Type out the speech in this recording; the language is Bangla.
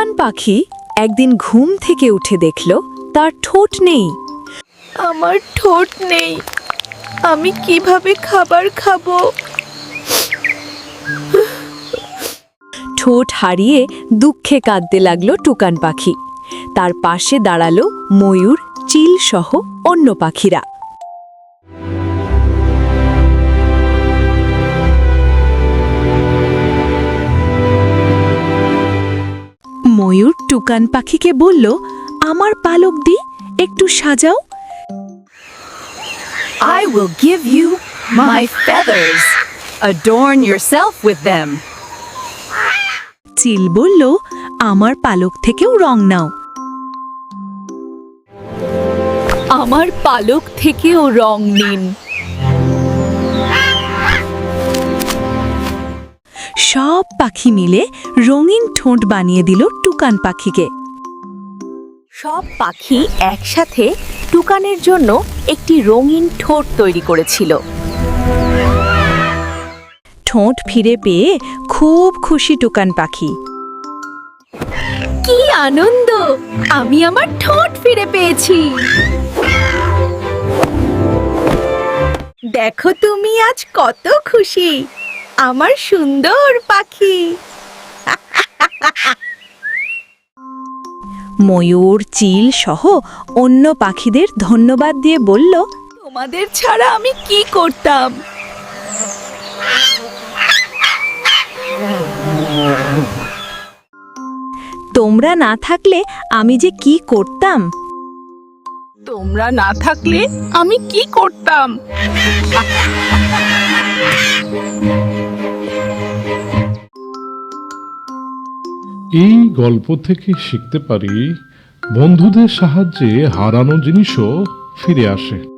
টুকান পাখি একদিন ঘুম থেকে উঠে দেখল তার ঠোঁট নেই। আমার ঠোঁট নেই। আমি কীভাবে খাবার খাব? ঠোঁট হারিয়ে দুঃখে কাঁদতে লাগল টুকান পাখি। তার পাশে দাঁড়াল ময়ূর চিল সহ অন্য পাখিরা। ময়ূর টুকান পাখিকে বলল, আমার পালক দি, একটু সাজাও I will give you my feathers. Adorn yourself with them. চিল বলল, আমার পালক থেকেও রং নাও আমার পালক থেকেও রং নিন সব পাখি মিলে রঙিন ঠোঁট বানিয়ে দিল টুকান পাখিকে। সব পাখি একসাথে টুকানের জন্য একটি রঙিন ঠোঁট তৈরি করেছিল। ঠোঁট ফিরে পেয়ে খুব খুশি টুকান পাখি। কি আনন্দ! আমি আমার ঠোঁট ফিরে পেয়েছি। দেখো তুমি আজ কত খুশি। আমার সুন্দর পাখি। ময়ূর চিল সহ অন্য পাখিদের ধন্যবাদ দিয়ে বলল তোমাদের ছাড়া আমি কি করতাম? তোমরা না থাকলে আমি যে কি করতাম? তোমরা না থাকলে আমি কি করতাম? এই গল্প থেকে শিখতে পারি বন্ধুদের সাহায্যে হারানো জিনিসও ফিরে আসে।